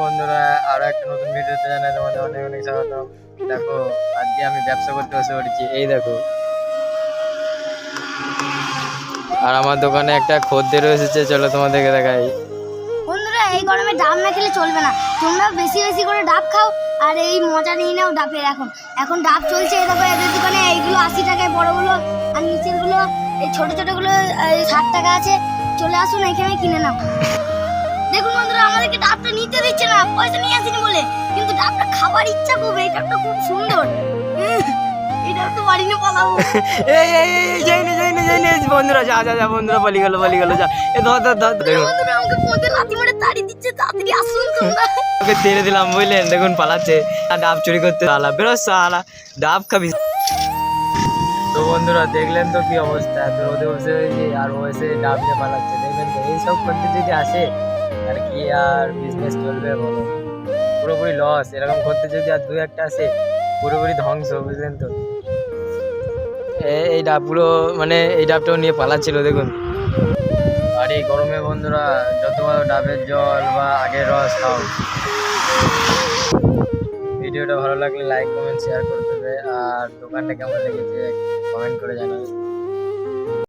বন্ধুরা, আরও একটা নতুন ভিডিওতে জানাই তোমাদের অনেক অনেক স্বাগত। দেখো, আজকে আমি ব্যবসা করতে বসে পড়েছি। এই দেখো। আর আমার দোকানে একটা খদ্দের এসেছে, চলো তোমাদেরকে দেখাই। বন্ধুরা, এই গরমে ডাব না খেলে চলবে না। তোমরা বেশি বেশি করে ডাব খাও, আর এই মজা নিয়ে নাও ডাবের এখন। এখন ডাব চলছে, এই দেখো এদের দোকানে এইগুলো আশি টাকায়, বড়গুলো আর নিচেরগুলো এই ছোট ছোটগুলো ষাট টাকা আছে। চলে আসুন, এখানে কিনে নাও। দেখুন বন্ধুরা নিতে দিচ্ছে না পয়সা নিয়ে আসিনি বলে। কিন্তু ডাবটা খাবার ইচ্ছা খুব এই ডাবটা খুব সুন্দর। ডাব তো বাড়ি নিয়ে পালাবো। এই এই এই যাই না যাই না যাই না। বন্ধুরা যা যা যা বন্ধুরা গেল গেল যা। এ ধর ধর ধর দেখুন বন্ধুরা আমাকে পথে লাথি মারে তাড়ি দিচ্ছে তাড়াতাড়ি আসুন তোমরা। ওকে তেড়ে দিলাম বুঝলেন? দেখুন পালাচ্ছে। আর ডাব চুরি করতে আলা বেরো সালা। ডাব খাবি। তো বন্ধুরা দেখলেন তো কি অবস্থা? এত রোদে বসে রয়েছে আর এসে ডাব নিয়ে পালাচ্ছে। দেখবেন তো এইসব করতে যদি আসে আর কি আর বিজনেস চলবে বলো? পুরোপুরি লস এরকম করতে যদি আর দু একটা আসে, পুরোপুরি ধ্বংস, বুঝলেন তো? এই ডাবগুলো মানে এই ডাবটাও নিয়ে পালাচ্ছিল, দেখুন। আর এই গরমে বন্ধুরা, যত ডাবের জল বা আগের রস, খাও। ভিডিওটা ভালো লাগলে লাইক কমেন্ট শেয়ার করে দেবে। আর দোকানটা কেমন লেগেছে কমেন্ট করে জানাবে।